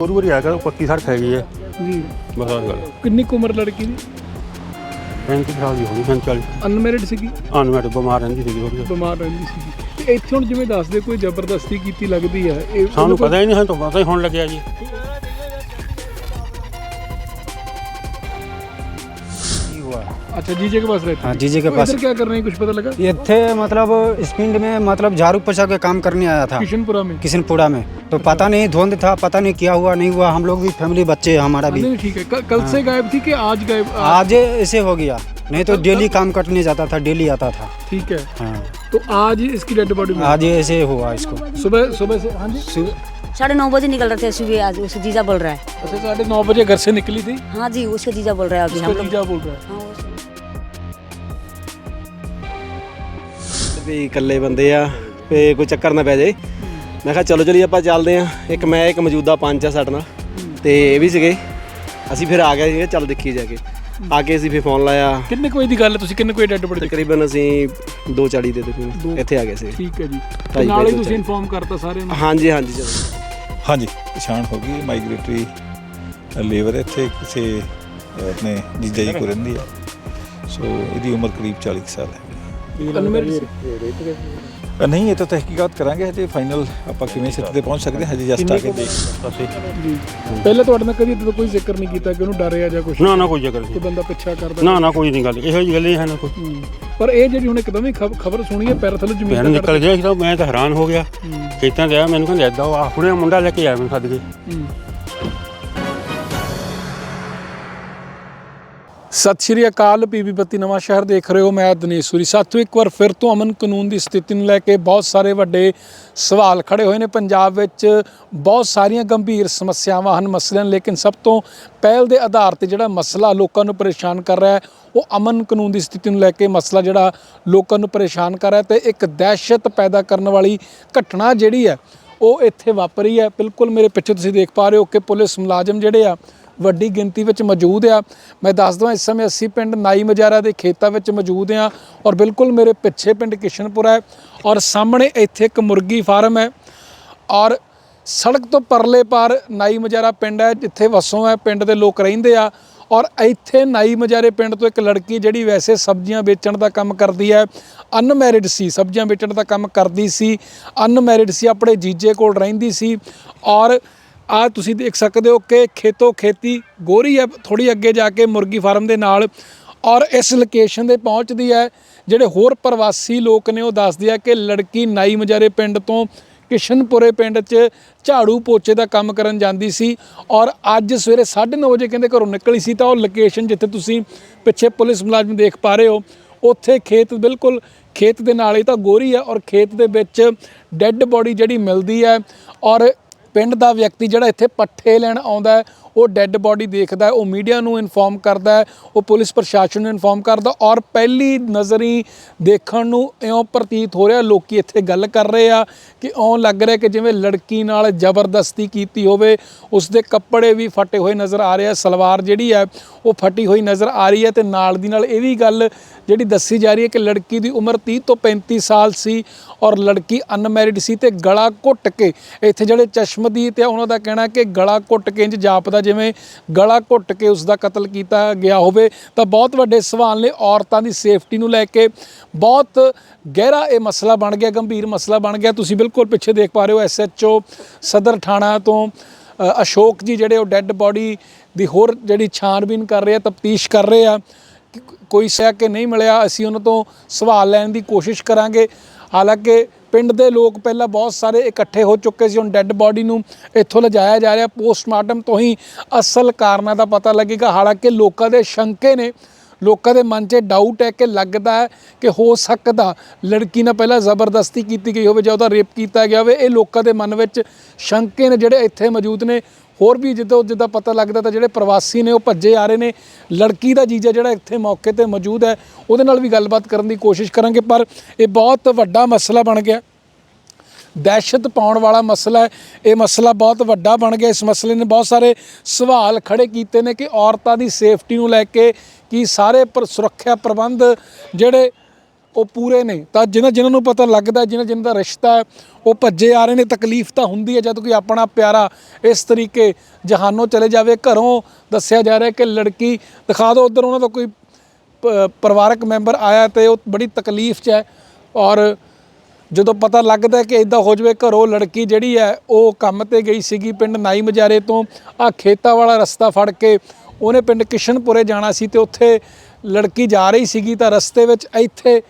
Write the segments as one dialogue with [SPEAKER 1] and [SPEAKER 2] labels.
[SPEAKER 1] ਹੋਰ ਵਾਰੀ ਆ ਗਿਆ ਪੱਕੀ ਸੜਕ ਹੈਗੀ ਹੈ।
[SPEAKER 2] ਜੀ।
[SPEAKER 1] ਆਹ ਗੱਲ।
[SPEAKER 2] ਕਿੰਨੀ ਕੁ ਉਮਰ ਲੜਕੀ ਦੀ?
[SPEAKER 1] 35 ਸਾਲ ਦੀ ਹੋਣੀ 45
[SPEAKER 2] ਅਨਮੈਰਿਡ ਸੀਗੀ?
[SPEAKER 1] ਅਨਮੈਟ ਬਿਮਾਰ ਰਹਿੰਦੀ ਸੀਗੀ ਥੋੜੀ
[SPEAKER 2] ਬਿਮਾਰ ਰਹਿੰਦੀ ਸੀਗੀ। ਤੇ ਇੱਥੇ ਹੁਣ ਜਿਵੇਂ ਦੱਸਦੇ ਕੋਈ ਜ਼ਬਰਦਸਤੀ ਕੀਤੀ ਲੱਗਦੀ ਹੈ ਇਹ
[SPEAKER 1] ਸਾਨੂੰ ਪਤਾ ਹੀ ਨਹੀਂ ਸਾਨੂੰ ਤਾਂ ਪਤਾ ਹੀ ਹੋਣ ਲੱਗਿਆ ਜੀ।
[SPEAKER 2] अच्छा जीजे के पास रहते
[SPEAKER 3] हाँ जीजे के
[SPEAKER 2] तो
[SPEAKER 3] पास।
[SPEAKER 2] क्या कर रहे हैं कुछ पता लगा?
[SPEAKER 3] ये थे मतलब इस पिंड में मतलब झाड़ू पोछा के काम करने आया था।
[SPEAKER 2] किशनपुरा में?
[SPEAKER 3] किशनपुरा में। तो अच्छा। पता नहीं धुंध था पता नहीं क्या हुआ नहीं हुआ हम लोग भी फैमिली बच्चे हैं हमारा भी।
[SPEAKER 2] ठीक है। कल, से गायब थी कि आज गायब
[SPEAKER 3] आज ऐसे हो गया। नहीं तो डेली काम कटने जाता था डेली आता था।
[SPEAKER 2] ठीक है।
[SPEAKER 3] हाँ।
[SPEAKER 2] तो आज इसकी डेड बॉडी
[SPEAKER 3] आज ऐसे हुआ इसको।
[SPEAKER 2] सुबह सुबह से हाँ जी?
[SPEAKER 4] साढ़े नौ बजे निकल रहे थे सुबह आज उसका जीजा बोल रहा है।
[SPEAKER 2] अच्छा साढ़े नौ बजे घर से निकली थी?
[SPEAKER 4] हाँ जी उसका जीजा बोल रहा है अभी हम लोग।
[SPEAKER 2] जीजा बोल रहा है।
[SPEAKER 5] ਵੀ ਇਕੱਲੇ ਬੰਦੇ ਆ ਤੇ ਕੋਈ ਚੱਕਰ ਨਾ ਪੈ ਜਾਏ। ਮੈਂ ਕਿਹਾ ਚਲੋ ਚਲੀ ਆਪਾਂ ਚੱਲਦੇ ਆ। ਇੱਕ ਮੈਂ ਇੱਕ ਮੌਜੂਦਾ ਪੰਚ ਆ ਸਾਡੇ ਨਾਲ। ਤੇ ਇਹ ਵੀ ਸੀਗੇ। ਅਸੀਂ ਫਿਰ ਆ ਗਏ ਸੀਗੇ ਚੱਲ ਦੇਖੀ ਜਾ ਕੇ। ਆ ਕੇ ਅਸੀਂ ਫਿਰ ਫੋਨ ਲਾਇਆ।
[SPEAKER 2] ਕਿੰਨੇ ਕੋਈ ਦੀ ਗੱਲ ਹੈ? ਤੁਸੀਂ ਕਿੰਨੇ ਕੋਈ ਡੈਡ ਬੋਡੀ
[SPEAKER 5] ਤਕਰੀਬਨ ਅਸੀਂ 2:40 ਦੇ ਤਕਰੀਬਨ ਇੱਥੇ ਆ ਗਏ ਸੀ।
[SPEAKER 2] ਠੀਕ ਹੈ ਜੀ। ਨਾਲ ਹੀ ਤੁਸੀਂ। ਇਨਫੋਰਮ ਕਰਤਾ ਸਾਰਿਆਂ ਨੂੰ?
[SPEAKER 5] ਹਾਂਜੀ ਹਾਂਜੀ ਚਲੋ
[SPEAKER 6] ਹਾਂਜੀ ਪਛਾਣ ਹੋ ਗਈ। ਮਾਈਗ੍ਰੇਟਰੀ ਲੇਬਰ ਇੱਥੇ। ਕਿਸੇ ਅਹ, ਆਪਣੇ ਜੀਜਾ ਜੀ ਕੋ ਰਹਿੰਦੀ ਆ ਸੋ ਇਹਦੀ ਉਮਰ ਕਰੀਬ 40 ਕੁ ਸਾਲ ਹੈ। ਨਹੀਂ ਇਹ ਤਾਂ ਤਹਿਕੀਕਾਤ ਕਰਾਂਗੇ ਹਜੇ ਫਾਈਨਲ ਆਪਾਂ ਕਿਵੇਂ ਸਿੱਧੇ ਤੇ ਪਹੁੰਚ ਸਕਦੇ ਹਾਂ ਹਜੇ ਜਸਟ ਆ ਕੇ ਦੇਖ
[SPEAKER 1] ਅਸੀਂ
[SPEAKER 2] ਪਹਿਲੇ ਤੁਹਾਡੇ ਨਾਲ ਕਦੀ ਇਦਾਂ ਕੋਈ ਜ਼ਿਕਰ ਨਹੀਂ ਕੀਤਾ ਕਿ ਉਹਨੂੰ ਡਰਿਆ ਜਾਂ ਕੁਝ
[SPEAKER 1] ਨਾ ਨਾ ਕੋਈ ਜ਼ਿਕਰ ਨਹੀਂ।
[SPEAKER 2] ਬੰਦਾ ਪਿੱਛਾ ਕਰਦਾ।
[SPEAKER 1] ਨਾ ਨਾ ਕੋਈ ਨਹੀਂ ਗੱਲ। ਇਹੋ ਜਿਹੀ ਗੱਲ ਹੀ ਹੈ ਨਾ ਕੋਈ।
[SPEAKER 2] ਪਰ ਇਹ ਜਿਹੜੀ ਹੁਣ ਇੱਕਦਮ ਹੀ ਖਬਰ ਸੁਣੀ ਹੈ ਪੈਰ ਥੱਲੇ ਜ਼ਮੀਨ ਤੇ
[SPEAKER 1] ਨਿਕਲ ਗਿਆ ਸੀ ਤਾਂ ਮੈਂ ਤਾਂ ਹੈਰਾਨ ਹੋ ਗਿਆ।
[SPEAKER 2] ਹੂੰ।
[SPEAKER 1] ਖੇਤਾਂ ਤੇ ਆ ਮੈਨੂੰ ਕਹਿੰਦਾ ਏਦਾਂ ਆ ਹੁਣੇ ਮੁੰਡਾ ਲੈ ਕੇ ਆਇਆ ਮੈਨੂੰ ਸੱਦ ਕੇ।
[SPEAKER 2] ਸਤਿ ਸ਼੍ਰੀ ਅਕਾਲ ਪੀਬੀ ਬੱਤੀ ਨਵਾਂ ਸ਼ਹਿਰ ਦੇਖ ਰਹੇ ਹੋ, ਮੈਂ ਦਿਨੇਸ਼ ਸੂਰੀ। ਸਾਥੋਂ ਇੱਕ ਵਾਰ ਫਿਰ ਤੋਂ ਅਮਨ ਕਾਨੂੰਨ ਦੀ ਸਥਿਤੀ ਨੂੰ ਲੈ ਕੇ ਬਹੁਤ ਸਾਰੇ ਵੱਡੇ ਸਵਾਲ ਖੜੇ ਹੋਏ ਨੇ। ਪੰਜਾਬ ਵਿੱਚ ਬਹੁਤ ਸਾਰੀਆਂ ਗੰਭੀਰ ਸਮੱਸਿਆਵਾਂ ਹਨ ਮਸਲੇ ਲੇਕਿਨ ਸਭ ਤੋਂ ਪਹਿਲ ਦੇ ਆਧਾਰ ਤੇ ਜਿਹੜਾ ਮਸਲਾ ਲੋਕਾਂ ਨੂੰ ਪਰੇਸ਼ਾਨ ਕਰ ਰਿਹਾ ਹੈ, ਉਹ ਅਮਨ ਕਾਨੂੰਨ ਦੀ ਸਥਿਤੀ ਨੂੰ ਲੈ ਕੇ ਮਸਲਾ ਜਿਹੜਾ ਲੋਕਾਂ ਨੂੰ ਪਰੇਸ਼ਾਨ ਕਰ ਰਿਹਾ ਤੇ ਇੱਕ ਦਹਿਸ਼ਤ ਪੈਦਾ ਕਰਨ ਵਾਲੀ ਘਟਨਾ ਜਿਹੜੀ ਹੈ, ਉਹ ਇੱਥੇ ਵਾਪਰੀ ਹੈ। ਬਿਲਕੁਲ ਮੇਰੇ ਪਿੱਛੇ ਤੁਸੀਂ ਦੇਖ ਪਾ ਰਹੇ ਹੋ ਕਿ ਪੁਲਿਸ ਮੁਲਾਜ਼ਮ ਜਿਹੜੇ ਆ ਵੱਡੀ ਗਿਣਤੀ ਵਿੱਚ ਮੌਜੂਦ ਆ। ਮੈਂ ਦੱਸ ਦਵਾਂ ਇਸ ਸਮੇਂ ਅਸੀਂ ਪਿੰਡ ਨਾਈ ਮਜਾਰਾ ਦੇ ਖੇਤਾਂ ਵਿੱਚ ਮੌਜੂਦ ਆ ਔਰ ਬਿਲਕੁਲ ਮੇਰੇ ਪਿੱਛੇ ਪਿੰਡ ਕਿਸ਼ਨਪੁਰਾ ਹੈ ਔਰ ਸਾਹਮਣੇ ਇੱਥੇ ਇੱਕ ਮੁਰਗੀ ਫਾਰਮ ਹੈ ਔਰ ਸੜਕ ਤੋਂ ਪਰਲੇ ਪਾਰ ਨਾਈ ਮਜਾਰਾ ਪਿੰਡ ਹੈ, ਜਿੱਥੇ ਵਸੋਂ ਹੈ, ਪਿੰਡ ਦੇ ਲੋਕ ਰਹਿੰਦੇ ਆ ਔਰ ਇੱਥੇ ਨਾਈ ਮਜਾਰੇ ਪਿੰਡ ਤੋਂ ਇੱਕ ਲੜਕੀ ਜਿਹੜੀ ਵੈਸੇ ਸਬਜ਼ੀਆਂ ਵੇਚਣ ਦਾ ਕੰਮ ਕਰਦੀ ਹੈ, ਅਨਮੈਰਿਡ ਸੀ, ਸਬਜ਼ੀਆਂ ਵੇਚਣ ਦਾ ਕੰਮ ਕਰਦੀ ਸੀ, ਅਨਮੈਰਿਡ ਸੀ, ਆਪਣੇ ਜੀਜੇ ਕੋਲ ਰਹਿੰਦੀ ਸੀ ਔਰ ਆ ਤੁਸੀਂ ਦੇਖ ਸਕਦੇ ਹੋ ਕਿ ਖੇਤੋਂ ਖੇਤੀ ਗੋਰੀ ਹੈ ਥੋੜੀ ਅੱਗੇ ਜਾ ਕੇ ਮੁਰਗੀ ਫਾਰਮ ਦੇ ਨਾਲ ਔਰ ਇਸ ਲੋਕੇਸ਼ਨ ਦੇ ਪਹੁੰਚਦੀ ਹੈ। ਜਿਹੜੇ ਹੋਰ ਪ੍ਰਵਾਸੀ ਲੋਕ ਨੇ ਉਹ ਦੱਸਦੇ ਆ ਕਿ ਲੜਕੀ ਨਾਈ ਮਜਾਰੇ ਪਿੰਡ ਤੋਂ ਕਿਸ਼ਨਪੁਰੇ ਪਿੰਡ 'ਚ ਝਾੜੂ ਪੋਚੇ ਦਾ ਕੰਮ ਕਰਨ ਜਾਂਦੀ ਸੀ ਔਰ ਅੱਜ ਸਵੇਰੇ 9:30 ਵਜੇ ਕਹਿੰਦੇ ਘਰੋਂ ਨਿਕਲੀ ਸੀ ਤਾਂ ਉਹ ਲੋਕੇਸ਼ਨ ਜਿੱਥੇ ਤੁਸੀਂ ਪਿੱਛੇ ਪੁਲਿਸ ਮੁਲਾਜ਼ਮ ਦੇਖ ਪਾ ਰਹੇ ਹੋ, ਉੱਥੇ ਖੇਤ ਬਿਲਕੁਲ ਖੇਤ ਦੇ ਨਾਲ ਹੀ ਤਾਂ ਗੋਰੀ ਹੈ ਔਰ ਖੇਤ ਦੇ ਵਿੱਚ ਡੈੱਡ ਬੋਡੀ ਜਿਹੜੀ ਮਿਲਦੀ ਹੈ ਔਰ ਪਿੰਡ ਦਾ ਵਿਅਕਤੀ ਜਿਹੜਾ ਇੱਥੇ ਪੱਠੇ ਲੈਣ ਆਉਂਦਾ ਉਹ ਡੈੱਡ ਬੋਡੀ ਦੇਖਦਾ ਹੈ, ਉਹ ਮੀਡੀਆ ਨੂੰ ਇਨਫੋਰਮ ਕਰਦਾ ਹੈ, ਉਹ ਪੁਲਿਸ ਪ੍ਰਸ਼ਾਸਨ ਨੂੰ ਇਨਫੋਰਮ ਕਰਦਾ ਔਰ ਪਹਿਲੀ ਨਜ਼ਰੀ ਦੇਖਣ ਨੂੰ ਇਉਂ ਪ੍ਰਤੀਤ ਹੋ ਰਿਹਾ, ਲੋਕੀ ਇੱਥੇ ਗੱਲ ਕਰ ਰਹੇ ਆ ਕਿ ਇਉਂ ਲੱਗ ਰਿਹਾ ਕਿ ਜਿਵੇਂ ਲੜਕੀ ਨਾਲ ਜ਼ਬਰਦਸਤੀ ਕੀਤੀ ਹੋਵੇ ਉਸ ਦੇ ਕੱਪੜੇ ਵੀ ਫਟੇ ਹੋਏ ਨਜ਼ਰ ਆ ਰਹੇ ਆ, ਸਲਵਾਰ ਜਿਹੜੀ ਹੈ ਉਹ ਫਟੀ ਹੋਈ ਨਜ਼ਰ ਆ ਰਹੀ ਹੈ ਤੇ ਨਾਲ ਦੀ ਨਾਲ ਇਹ ਵੀ ਗੱਲ ਜਿਹੜੀ ਦੱਸੀ ਜਾ ਰਹੀ ਹੈ ਕਿ ਲੜਕੀ ਦੀ ਉਮਰ 30 ਤੋਂ 35 ਸਾਲ ਸੀ ਔਰ ਲੜਕੀ ਅਨਮੈਰਿਡ ਸੀ ਤੇ ਗਲਾ ਘੁੱਟ ਕੇ, ਇੱਥੇ ਜਿਹੜੇ ਚਸ਼ਮਦੀਦ ਆ ਉਹਨਾਂ ਦਾ ਕਹਿਣਾ ਕਿ ਗਲਾ ਘੁੱਟ ਕੇ ਇੰਜ ਜਾਪਦਾ ਜਿਵੇਂ ਗਲਾ ਘੁੱਟ ਕੇ ਉਸ ਦਾ ਕਤਲ ਕੀਤਾ ਗਿਆ ਹੋਵੇ, ਤਾਂ ਬਹੁਤ ਵੱਡੇ ਸਵਾਲ ਨੇ ਔਰਤਾਂ ਦੀ ਸੇਫਟੀ ਨੂੰ ਲੈ ਕੇ। ਬਹੁਤ ਗਹਿਰਾ ਇਹ ਮਸਲਾ ਬਣ ਗਿਆ, ਗੰਭੀਰ ਮਸਲਾ ਬਣ ਗਿਆ। ਤੁਸੀਂ ਬਿਲਕੁਲ ਪਿੱਛੇ ਦੇਖ ਪਾ ਰਹੇ ਹੋ ਐਸਐਚਓ ਸਦਰ ਥਾਣਾ ਤੋਂ ਅਸ਼ੋਕ ਜੀ ਜਿਹੜੇ ਉਹ ਡੈੱਡ ਬੋਡੀ ਦੀ ਹੋਰ ਜਿਹੜੀ ਛਾਣਬੀਨ ਕਰ ਰਹੇ ਆ, ਤਫਤੀਸ਼ ਕਰ ਰਹੇ ਆ। ਕੋਈ ਸਿਆ ਕਿ ਨਹੀਂ ਮਿਲਿਆ, ਅਸੀਂ ਉਹਨਾਂ ਤੋਂ ਸਵਾਲ ਲੈਣ ਦੀ ਕੋਸ਼ਿਸ਼ ਕਰਾਂਗੇ। ਹਾਲਾਂਕਿ ਪਿੰਡ ਦੇ ਲੋਕ ਪਹਿਲਾਂ ਬਹੁਤ ਸਾਰੇ ਇਕੱਠੇ ਹੋ ਚੁੱਕੇ ਸੀ, ਹੁਣ ਡੈੱਡ ਬੋਡੀ ਨੂੰ ਇੱਥੋਂ ਲਿਜਾਇਆ ਜਾ ਰਿਹਾ। ਪੋਸਟਮਾਰਟਮ ਤੋਂ ਹੀ ਅਸਲ ਕਾਰਨਾਂ ਦਾ ਪਤਾ ਲੱਗੇਗਾ। ਹਾਲਾਂਕਿ ਲੋਕਾਂ ਦੇ ਸ਼ੰਕੇ ਨੇ, ਲੋਕਾਂ ਦੇ ਮਨ 'ਚ ਡਾਊਟ ਹੈ ਕਿ ਲੱਗਦਾ ਹੈ ਕਿ ਹੋ ਸਕਦਾ ਲੜਕੀ ਨਾਲ ਪਹਿਲਾਂ ਜ਼ਬਰਦਸਤੀ ਕੀਤੀ ਗਈ ਹੋਵੇ ਜਾਂ ਉਹਦਾ ਰੇਪ ਕੀਤਾ ਗਿਆ ਹੋਵੇ। ਇਹ ਲੋਕਾਂ ਦੇ ਮਨ ਵਿੱਚ ਸ਼ੰਕੇ ਨੇ ਜਿਹੜੇ ਇੱਥੇ ਮੌਜੂਦ ਨੇ। ਹੋਰ ਵੀ ਜਿੱਦਾਂ ਜਿੱਦਾਂ ਪਤਾ ਲੱਗਦਾ ਤਾਂ ਜਿਹੜੇ ਪ੍ਰਵਾਸੀ ਨੇ, ਉਹ ਭੱਜੇ ਆ ਰਹੇ ਨੇ। ਲੜਕੀ ਦਾ ਜੀਜਾ ਜਿਹੜਾ ਇੱਥੇ ਮੌਕੇ ਤੇ ਮੌਜੂਦ ਹੈ, ਉਹਦੇ ਨਾਲ ਵੀ ਗੱਲਬਾਤ ਕਰਨ ਦੀ ਕੋਸ਼ਿਸ਼ ਕਰਾਂਗੇ, ਪਰ ਇਹ ਬਹੁਤ ਵੱਡਾ ਮਸਲਾ ਬਣ ਗਿਆ। ਦਹਿਸ਼ਤ ਪਾਉਣ ਵਾਲਾ ਮਸਲਾ ਹੈ। ਇਹ ਮਸਲਾ ਬਹੁਤ ਵੱਡਾ ਬਣ ਗਿਆ। ਇਸ ਮਸਲੇ ਨੇ ਬਹੁਤ ਸਾਰੇ ਸਵਾਲ ਖੜੇ ਕੀਤੇ ਨੇ ਕਿ ਔਰਤਾਂ ਦੀ ਸੇਫਟੀ ਨੂੰ ਲੈ ਕੇ ਕੀ ਸਾਰੇ ਪਰ ਸੁਰੱਖਿਆ ਪ੍ਰਬੰਧ ਜਿਹੜੇ ਉਹ ਪੂਰੇ ਨੇ। ਤਾਂ ਜਿਨ੍ਹਾਂ ਜਿਨ੍ਹਾਂ ਨੂੰ ਪਤਾ ਲੱਗਦਾ ਜਿਨ੍ਹਾਂ ਜਿਨ੍ਹਾਂ ਦਾ ਰਿਸ਼ਤਾ ਹੈ, ਉਹ ਭੱਜੇ ਆ ਰਹੇ ਨੇ। ਤਕਲੀਫ ਤਾਂ ਹੁੰਦੀ ਹੈ, ਜਦ ਕੋਈ ਆਪਣਾ ਪਿਆਰਾ ਇਸ ਤਰੀਕੇ ਜਹਾਨੋਂ ਚਲੇ ਜਾਵੇ। ਘਰੋਂ ਦੱਸਿਆ ਜਾ ਰਿਹਾ ਕਿ ਲੜਕੀ, ਦਿਖਾ ਦਿਓ ਉਧਰ ਉਹਨਾਂ ਦਾ ਕੋਈ ਪ- ਪਰਿਵਾਰਕ ਮੈਂਬਰ ਆਇਆ ਤੇ ਉਹ ਬੜੀ ਤਕਲੀਫ 'ਚ ਹੈ ਔਰ ਜਦੋਂ ਪਤਾ ਲੱਗਦਾ ਕਿ ਇਦਾਂ ਹੋ ਜਾਵੇ, ਘਰੋਂ ਲੜਕੀ ਜਿਹੜੀ ਹੈ, ਉਹ ਕੰਮ ਤੇ ਗਈ ਸੀਗੀ ਪਿੰਡ ਨਾਈ ਮਜਾਰੇ ਤੋਂ। ਆ ਖੇਤਾਂ ਵਾਲਾ ਰਸਤਾ ਫੜ ਕੇ ਉਹਨੇ ਪਿੰਡ ਕਿਸ਼ਨਪੁਰੇ ਜਾਣਾ ਸੀ ਤੇ ਉੱਥੇ ਲੜਕੀ ਜਾ ਰਹੀ ਸੀਗੀ ਤਾਂ ਰਸਤੇ ਵਿੱਚ ਇੱਥੇ,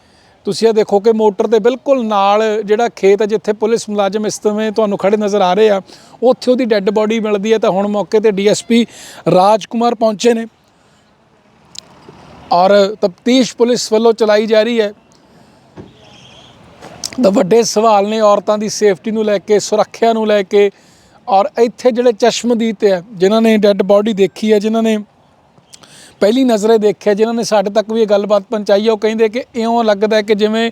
[SPEAKER 2] ਤੁਸੀਂ ਇਹ ਦੇਖੋ ਕਿ ਮੋਟਰ ਦੇ ਬਿਲਕੁਲ ਨਾਲ ਜਿਹੜਾ ਖੇਤ ਹੈ, ਜਿੱਥੇ ਪੁਲਿਸ ਮੁਲਾਜ਼ਮ ਇਸ ਸਮੇਂ ਤੁਹਾਨੂੰ ਖੜੇ ਨਜ਼ਰ ਆ ਰਹੇ ਆ, ਉੱਥੇ ਉਹਦੀ ਡੈੱਡ ਬੋਡੀ ਮਿਲਦੀ ਹੈ ਤਾਂ ਹੁਣ ਮੌਕੇ ਤੇ ਡੀਐਸਪੀ ਰਾਜਕੁਮਾਰ ਪਹੁੰਚੇ ਨੇ। ਔਰ ਤਫਤੀਸ਼ ਪੁਲਿਸ ਵੱਲੋਂ ਚਲਾਈ ਜਾ ਰਹੀ ਹੈ। ਤਾਂ ਵੱਡੇ ਸਵਾਲ ਨੇ ਔਰਤਾਂ ਦੀ ਸੇਫਟੀ ਨੂੰ ਲੈ ਕੇ, ਸੁਰੱਖਿਆ ਨੂੰ ਲੈ ਕੇ। ਔਰ ਇੱਥੇ ਜਿਹੜੇ ਚਸ਼ਮਦੀਦ ਹੈ, ਜਿਨ੍ਹਾਂ ਨੇ ਡੈੱਡ ਬਾਡੀ ਦੇਖੀ ਹੈ, ਜਿਨ੍ਹਾਂ ਨੇ ਪਹਿਲੀ ਨਜ਼ਰੇ ਦੇਖਿਆ, ਜਿਨ੍ਹਾਂ ਨੇ ਸਾਡੇ ਤੱਕ ਵੀ ਇਹ ਗੱਲਬਾਤ ਪਹੁੰਚਾਈ ਹੈ, ਉਹ ਕਹਿੰਦੇ ਕਿ ਇਉਂ ਲੱਗਦਾ ਕਿ ਜਿਵੇਂ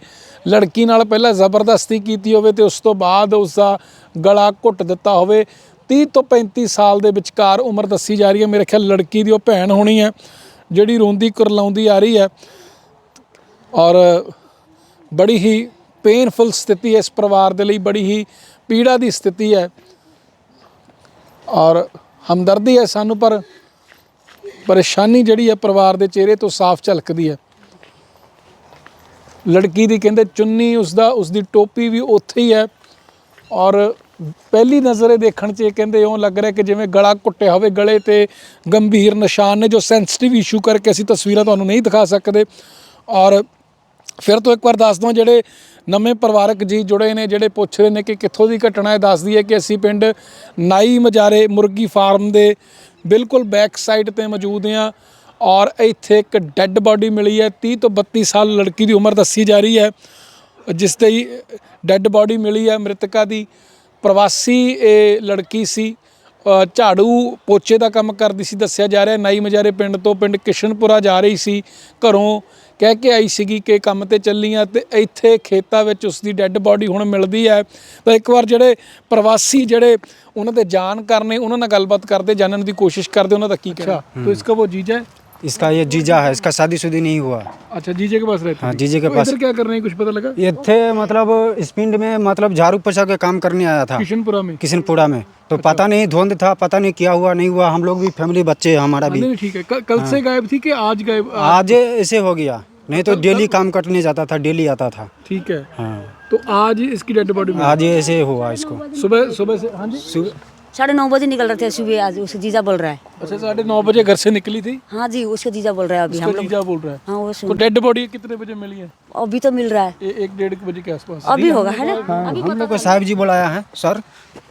[SPEAKER 2] ਲੜਕੀ ਨਾਲ ਪਹਿਲਾਂ ਜ਼ਬਰਦਸਤੀ ਕੀਤੀ ਹੋਵੇ ਤੇ ਉਸ ਤੋਂ ਬਾਅਦ ਉਸ ਦਾ ਗਲਾ ਘੁੱਟ ਦਿੱਤਾ ਹੋਵੇ। 30 ਤੋਂ 35 ਸਾਲ ਦੇ ਵਿਚਕਾਰ ਉਮਰ ਦੱਸੀ ਜਾ ਰਹੀ ਹੈ। ਮੇਰੇ ਖਿਆਲ ਲੜਕੀ ਦੀ ਉਹ ਭੈਣ ਹੋਣੀ ਹੈ, ਜਿਹੜੀ ਰੋਂਦੀ ਕੁਰਲਾਉਂਦੀ ਆ ਰਹੀ ਹੈ। ਔਰ ਬੜੀ ਹੀ ਪੇਨਫੁਲ ਸਥਿਤੀ ਹੈ ਇਸ ਪਰਿਵਾਰ ਦੇ ਲਈ, ਬੜੀ ਹੀ ਪੀੜਾ ਦੀ ਸਥਿਤੀ ਹੈ। ਔਰ ਹਮਦਰਦੀ ਹੈ ਸਾਨੂੰ, ਪਰ ਪਰੇਸ਼ਾਨੀ ਜਿਹੜੀ ਹੈ ਪਰਿਵਾਰ ਦੇ ਚਿਹਰੇ ਤੋਂ ਸਾਫ਼ ਝਲਕਦੀ ਹੈ। ਲੜਕੀ ਦੀ ਕਹਿੰਦੇ ਚੁੰਨੀ ਉਸ ਦਾ ਉਸ ਦੀ ਟੋਪੀ ਵੀ ਉੱਥੇ ਹੀ ਹੈ। ਔਰ ਪਹਿਲੀ ਨਜ਼ਰੇ ਦੇਖਣ 'ਚ ਇਹ ਕਹਿੰਦੇ ਇਉਂ ਲੱਗ ਰਿਹਾ ਕਿ ਜਿਵੇਂ ਗਲਾ ਘੁੱਟਿਆ ਹੋਵੇ ਗਲੇ ਤੇ ਗੰਭੀਰ ਨਿਸ਼ਾਨ ਨੇ, ਜੋ ਸੈਂਸਿਟਿਵ ਇਸ਼ੂ ਕਰਕੇ ਅਸੀਂ ਤਸਵੀਰਾਂ ਤੁਹਾਨੂੰ ਨਹੀਂ ਦਿਖਾ ਸਕਦੇ। ਔਰ ਫਿਰ ਤੋਂ ਇੱਕ ਵਾਰ ਦੱਸ ਦਵਾਂ, ਜਿਹੜੇ ਨਵੇਂ ਪਰਿਵਾਰਕ ਜੀ ਜੁੜੇ ਨੇ, ਜਿਹੜੇ ਪੁੱਛ ਰਹੇ ਨੇ ਕਿ ਕਿੱਥੋਂ ਦੀ ਘਟਨਾ ਹੈ, ਦੱਸਦੀ ਹੈ ਕਿ ਅਸੀਂ ਪਿੰਡ ਨਾਈ ਮਜਾਰੇ ਮੁਰਗੀ ਫਾਰਮ ਦੇ ਬਿਲਕੁਲ ਬੈਕ ਸਾਈਡ ਤੇ ਮੌਜੂਦ ਹਾਂ ਔਰ ਇੱਥੇ ਇੱਕ ਡੈੱਡ ਬਾਡੀ ਮਿਲੀ ਹੈ 30 ਤੋਂ 32 ਸਾਲ ਲੜਕੀ ਦੀ ਉਮਰ ਦੱਸੀ ਜਾ ਰਹੀ ਹੈ, ਜਿਸ ਦੀ ਡੈੱਡ ਬਾਡੀ ਮਿਲੀ ਹੈ ਮ੍ਰਿਤਕਾ ਦੀ। ਪ੍ਰਵਾਸੀ ਇਹ ਲੜਕੀ ਸੀ ਝਾੜੂ ਪੋਚੇ ਦਾ ਕੰਮ ਕਰਦੀ ਸੀ, ਦੱਸਿਆ ਜਾ ਰਿਹਾ ਨਾਈ ਮਜਾਰੇ ਪਿੰਡ ਤੋਂ ਪਿੰਡ ਕਿਸ਼ਨਪੁਰਾ ਜਾ ਰਹੀ ਸੀ, ਘਰੋਂ ਕਹਿ ਕੇ ਆਈ ਸੀਗੀ ਕਿ ਕੰਮ ਤੇ ਚੱਲੀ ਆ ਤੇ ਇੱਥੇ ਖੇਤਾਂ ਵਿੱਚ ਉਸ ਦੀ ਡੈੱਡ ਬਾਡੀ ਹੁਣ ਮਿਲਦੀ ਹੈ ਤਾਂ ਇੱਕ ਵਾਰ ਜਿਹੜੇ ਪ੍ਰਵਾਸੀ ਜਿਹੜੇ ਉਹਨਾਂ ਦੇ ਜਾਣਕਾਰ ਨੇ ਉਹਨਾਂ ਨਾਲ ਗੱਲਬਾਤ ਕਰਦੇ ਜਾਣਨ ਦੀ ਕੋਸ਼ਿਸ਼ ਕਰਦੇ ਉਹਨਾਂ ਦਾ ਕੀ ਕਹਿਣਾ तो इसका वो जीजा है
[SPEAKER 3] इसका ये जीजा है इसका शादीशुदी नहीं हुआ।
[SPEAKER 2] अच्छा जीजे के पास रहते
[SPEAKER 3] हाँ, जीजे के
[SPEAKER 2] तो
[SPEAKER 3] पास।
[SPEAKER 2] क्या कर रहे हैं कुछ पता लगा?
[SPEAKER 3] ये थे मतलब इस पिंड में मतलब झाड़ू पोछा के काम करने आया था।
[SPEAKER 2] किशनपुरा में?
[SPEAKER 3] किशनपुरा में। तो अच्छा। पता नहीं धुंध था पता नहीं क्या हुआ नहीं हुआ हम लोग भी फैमिली बच्चे हैं हमारा भी।
[SPEAKER 2] नहीं, ठीक है। कल, से गायब थी कि आज गायब
[SPEAKER 3] आज ऐसे हो गया। नहीं तो डेली काम करने जाता था डेली आता था।
[SPEAKER 2] ठीक है।
[SPEAKER 3] हाँ।
[SPEAKER 2] तो आज इसकी डेड बॉडी
[SPEAKER 3] आज ऐसे हुआ इसको।
[SPEAKER 2] सुबह सुबह से हाँ जी?
[SPEAKER 4] साढ़े नौ बजे निकल रहे थे सुबह आज उसका जीजा बोल रहा है।
[SPEAKER 2] अच्छा साढ़े नौ बजे घर से निकली थी?
[SPEAKER 4] हाँ जी उसका जीजा बोल रहा है अभी हम लोग।
[SPEAKER 2] जीजा बोल रहा है?
[SPEAKER 4] हाँ वो
[SPEAKER 2] तो
[SPEAKER 4] सुन
[SPEAKER 2] डेड बॉडी कितने बजे मिली है?
[SPEAKER 4] अभी तो मिल रहा है।
[SPEAKER 2] ए, एक डेढ़ बजे के आसपास।
[SPEAKER 4] अभी होगा है ना?
[SPEAKER 3] हम लोग को साहब जी बुलाया है सर।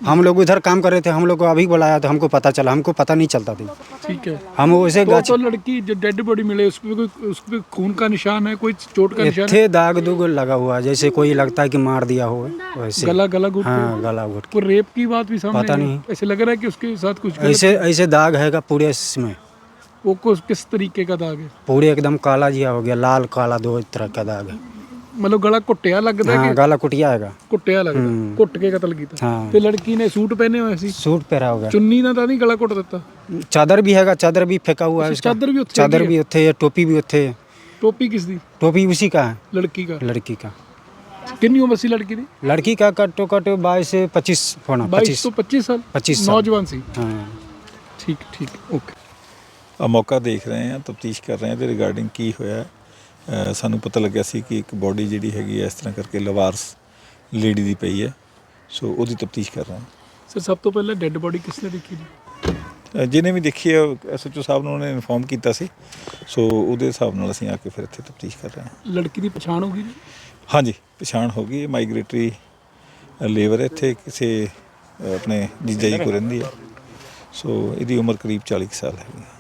[SPEAKER 3] हम लोग इधर काम कर रहे थे हम लोग को अभी बुलाया तो हमको पता चला हमको पता नहीं चलता था।
[SPEAKER 2] ठीक है।
[SPEAKER 3] हम वैसे
[SPEAKER 2] तो, तो लड़की जो डेड बॉडी मिले उस पे कोई उस पे खून का निशान है कोई चोट का निशान
[SPEAKER 3] थे दाग दुग लगा हुआ जैसे कोई लगता है कि मार दिया हो वैसे।
[SPEAKER 2] गला गला घुट
[SPEAKER 3] हाँ गला घुट
[SPEAKER 2] रेप की बात भी सामने
[SPEAKER 3] पता नहीं।
[SPEAKER 2] ऐसे लग रहा है कि उसके साथ कुछ गलत-
[SPEAKER 3] ऐसे ऐसे दाग हैगा पूरे इसमें
[SPEAKER 2] वो कुछ किस तरीके का दाग है
[SPEAKER 3] पूरे एकदम काला जिया हो गया लाल काला दो तरह का दाग है
[SPEAKER 2] मतलब गला ਘੁੱਟਿਆ ਲੱਗਦਾ
[SPEAKER 3] हाँ
[SPEAKER 2] ਕਿ
[SPEAKER 3] गला कुटिया हैगा
[SPEAKER 2] ਘੁੱਟਿਆ ਲੱਗਦਾ ਘੁੱਟ ਕੇ ਕਤਲ ਕੀਤਾ
[SPEAKER 3] हाँ
[SPEAKER 2] ਤੇ ਲੜਕੀ ਨੇ ਸੂਟ ਪਹਿਨੇ ਹੋਏ ਸੀ
[SPEAKER 3] सूट पहरा होगा
[SPEAKER 2] ਚੁੰਨੀ ਨਾਲ ਤਾਂ ਨਹੀਂ ਗਲਾ ਘੁੱਟ ਦਿੱਤਾ
[SPEAKER 3] चादर भी हैगा चादर भी फेंका हुआ है उसका
[SPEAKER 2] ਚਾਦਰ ਵੀ ਉੱਥੇ
[SPEAKER 3] चादर
[SPEAKER 2] ਹੈਗੀ
[SPEAKER 3] भी उत्थे है टोपी भी उत्थे है
[SPEAKER 2] ਹੈ। ਟੋਪੀ ਕਿਸ ਦੀ
[SPEAKER 3] टोपी उसी का है
[SPEAKER 2] ਲੜਕੀ का
[SPEAKER 3] लड़की का
[SPEAKER 2] ਕਿੰਨੀ ਉਮਰ ਸੀ ਲੜਕੀ ਦੀ
[SPEAKER 3] लड़की का कटो कटो बाईस से पच्चीस होना
[SPEAKER 2] 22
[SPEAKER 3] पच्चीस
[SPEAKER 2] ਤੋਂ 25 ਸਾਲ
[SPEAKER 3] 25 ਸਾਲ।
[SPEAKER 2] ਨੌਜਵਾਨ ਸੀ
[SPEAKER 3] हाँ
[SPEAKER 2] ਠੀਕ ਠੀਕ ਓਕੇ
[SPEAKER 6] ਆ ਮੌਕਾ ਦੇਖ ਰਹੇ ਹਾਂ ਤਫਤੀਸ਼ ਕਰ ਰਹੇ ਹਾਂ ਤੇ ਰਿਗਾਰਡਿੰਗ ਕੀ ਹੋਇਆ ਅ, ਸਾਨੂੰ ਪਤਾ ਲੱਗਿਆ ਸੀ ਕਿ ਇੱਕ ਬੋਡੀ ਜਿਹੜੀ ਹੈਗੀ ਹੈ ਇਸ ਤਰ੍ਹਾਂ ਕਰਕੇ ਲਵਾਰਸ ਲੇਡੀ ਦੀ ਪਈ ਹੈ ਸੋ ਉਹਦੀ ਤਫਤੀਸ਼ ਕਰ ਰਹੇ ਹਾਂ
[SPEAKER 2] ਸਰ ਸਭ ਤੋਂ ਪਹਿਲਾਂ ਡੈੱਡ ਬੋਡੀ ਕਿਸ ਨੇ ਦੇਖੀ ਜੀ
[SPEAKER 6] ਅ, ਜਿਹਨੇ ਵੀ ਦੇਖੀ ਹੈ ਐਸਐਚਓ ਸਾਹਿਬ ਨੂੰ ਉਹਨੇ ਇਨਫੋਰਮ ਕੀਤਾ ਸੀ। ਸੋ ਉਹਦੇ ਹਿਸਾਬ ਨਾਲ ਅਸੀਂ ਆ ਕੇ ਫਿਰ ਇੱਥੇ ਤਫਤੀਸ਼ ਕਰ ਰਹੇ ਹਾਂ।
[SPEAKER 2] ਲੜਕੀ ਦੀ ਪਛਾਣ ਹੋ ਗਈ ਜੀ?
[SPEAKER 6] ਹਾਂਜੀ ਪਛਾਣ ਹੋ ਗਈ ਮਾਈਗ੍ਰੇਟਰੀ ਲੇਬਰ ਇੱਥੇ ਕਿਸੇ ਆਪਣੇ ਜੀਜਾ ਜੀ ਕੋ ਰਹਿੰਦੀ ਹੈ। ਸੋ ਇਹਦੀ ਉਮਰ ਕਰੀਬ 40 ਕੁ ਸਾਲ ਹੈਗੀ ਹੈ।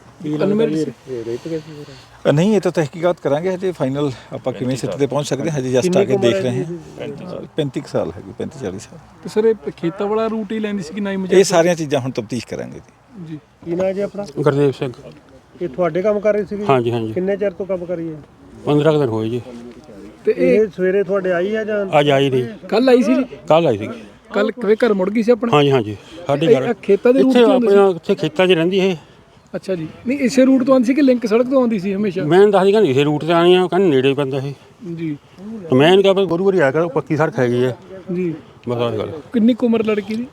[SPEAKER 6] ਨਹੀਂ ਇਹ ਤਾਂ ਤਹਿਕੀਕਾਤ ਕਰਾਂਗੇ ਹਜੇ ਫਾਈਨਲ ਆਪਾਂ ਕਿਵੇਂ ਸਿੱਟ ਤੇ ਪਹੁੰਚ ਸਕਦੇ ਹਾਂ ਹਜੇ ਜਸਟ ਆ ਕੇ ਦੇਖ ਰਹੇ ਹਾਂ। 35 ਕੁ ਸਾਲ ਹੈਗੀ 35 40 ਸਾਲ।
[SPEAKER 2] ਤੇ ਸਰ ਇਹ ਖੇਤਾਂ ਵਾਲਾ ਰੂਟ ਹੀ ਲੈਂਦੀ ਸੀ ਕਿ ਨਹੀਂ
[SPEAKER 6] ਇਹ ਸਾਰੀਆਂ ਚੀਜ਼ਾਂ ਹੁਣ ਤਫਤੀਸ਼ ਕਰਾਂਗੇ ਜੀ।
[SPEAKER 2] ਜੀ।
[SPEAKER 7] ਕੀ ਨਾਂ ਜੀ ਆਪਣਾ?
[SPEAKER 1] ਗੁਰਦੇਵ ਸਿੰਘ।
[SPEAKER 7] ਇਹ ਤੁਹਾਡੇ ਕੰਮ ਕਰ ਰਹੀ ਸੀਗੀ
[SPEAKER 1] ਹਾਂਜੀ ਹਾਂਜੀ।
[SPEAKER 7] ਕਿੰਨੇ ਚਿਰ ਤੋਂ ਕੰਮ ਕਰੀ ਹੈ?
[SPEAKER 1] 15 ਕੁ ਦਿਨ ਹੋਏ ਜੀ।
[SPEAKER 2] ਤੇ ਇਹ
[SPEAKER 7] ਇਹ ਸਵੇਰੇ ਤੁਹਾਡੇ ਆਈ ਹੈ ਜਾਂ?
[SPEAKER 1] ਅੱਜ ਆਈ ਨਹੀਂ।
[SPEAKER 2] ਕੱਲ ਆਈ ਸੀ ਜੀ?
[SPEAKER 1] ਕੱਲ ਆਈ ਸੀ।
[SPEAKER 2] ਕੱਲ ਕਿਵੇਂ ਘਰ ਮੁੜ ਗਈ ਸੀ ਆਪਣਾ?
[SPEAKER 1] ਹਾਂਜੀ ਹਾਂਜੀ। ਸਾਡੇ
[SPEAKER 2] ਇਹ-
[SPEAKER 1] ਘਰ
[SPEAKER 2] ਇਹ ਖੇਤਾਂ ਦੇ ਰੂਟ
[SPEAKER 1] ਇੱਥੇ
[SPEAKER 2] ਤੋਂ ਆਉਂਦੇ
[SPEAKER 1] ਆਪਣੇ ਇੱਥੇ ਖੇਤਾਂ 'ਚ ਰਹਿੰਦੀ ਇਹ।
[SPEAKER 2] ਅੱਛਾ ਜੀ। ਨਹੀਂ ਇਸੇ ਰੂਟ ਤੋਂ ਆਉਂਦੀ ਸੀ ਕਿ ਲਿੰਕ ਸੜਕ ਤੋਂ ਆਉਂਦੀ ਸੀ ਹਮੇਸ਼ਾ?
[SPEAKER 1] ਮੈਂ ਦੱਸਦੀ ਕਹਿੰਦੀ ਇਸੇ ਰੂਟ ਤੇ ਆਣੀ ਆ ਕਹਿੰਦੀ ਨੇੜੇ ਹੀ ਪੈਂਦਾ ਇਹ।
[SPEAKER 2] ਜੀ।
[SPEAKER 1] ਤੇ ਮੈਂ ਇਹਨੂੰ ਕਿਹਾ ਵੀ ਗੁਰੂ ਘਰੀ ਆ ਕੇ ਪੱਕੀ ਸੜਕ ਹੈਗੀ ਹੈ
[SPEAKER 2] ਜੀ।
[SPEAKER 1] ਬਸ ਆਹ ਗੱਲ।
[SPEAKER 2] ਕਿੰਨੀ ਕੁ ਉਮਰ ਲੜਕੀ ਦੀ?